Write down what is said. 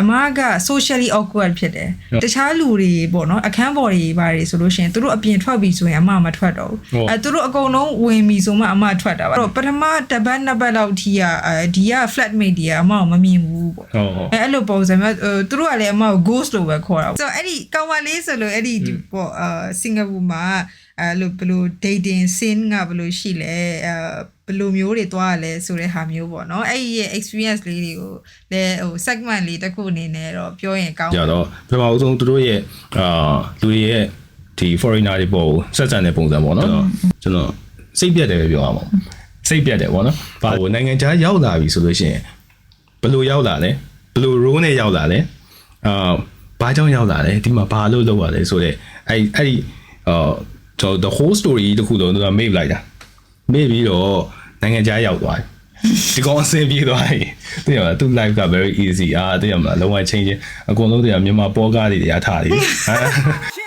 အမက socially awkward ဖြစ်တယ်ဟုတ်တခြားလူတွေပေါ့နော်အခန်းပေါ်တွေပါတယ်ဆိုလို့ရှိရင်သူတို့အပြင်ထွက်ပြီဆိုရင်အမမထွက်တော့ဟုတ်ဘူးအဲသူတို့အကုန်လုံးဝင်ပြီဆိုမှအမထွက်တာပါအဲ့တော့ပထမတစ်ပတ်နှစ်ပတ်လောက်ထိကအဲဒီက flatmate တွေကအမကိုမမြင်ဘူးပေါ့ဟုတ်ဟုတ်အဲအဲ့လိုပုံစံမျိုးအဲသူတို့ကလည်းအမကို ghost လို့ပဲခေါ်တာပေါ့ဆိုတော့အဲ့ဒီကောင်မလေးဆိုလို့အဲ့ဒီဒီပေါ့အာစင်ကာပူမှာအဲ့လိုဘယ်လို dating scene ကဘယ်လိုရှိလဲအဲ ဘယ်လိုမျိုးတွေတွားရလဲဆိုတဲ့ဟာမျိုးပေါ့နော်အဲ့ဒီရဲ့ experience လေးတွေကိုလည်းဟို segment လေးတစ်ခုအနေနဲ့တော့ပြောရင်ကောင်းကြတော့ပထမအဆုံးသူတို့ရဲ့အာလူတွေရဲ့ဒီ foreigner တွေပေါ်ကိုဆက်ဆံတဲ့ပုံစံပေါ့နော်ကျွန်တော်စိတ်ပြတ်တယ်ပဲပြောရမှာစိတ်ပြတ်တယ်ပေါ့နော်ဘာလို့နိုင်ငံခြားရောက်လာပြီဆိုလို့ရှိရင်ဘယ်လိုရောက်လာလဲဘယ်လို role နဲ့ရောက်လာလဲအာဘာကြောင့်ရောက်လာလဲဒီမှာဘာလို့လုပ်ရလဲဆိုတော့အဲ့အဲ့ဒီအာကျွန်တော် the whole story တခုလုံးသူကမေ့လိုက်တာ မေ့ပြီးတော့နိုင်ငံခြားရောက်သွားတယ်ဒီကောင်အဆင်ပြေသွားပြီသိရမလားသူ live က very easy အာသိရမလားလုံးဝ change အကုန်လုံးတွေကမြန်မာပေါ်ကားတွေတရားထားတယ်ဟမ်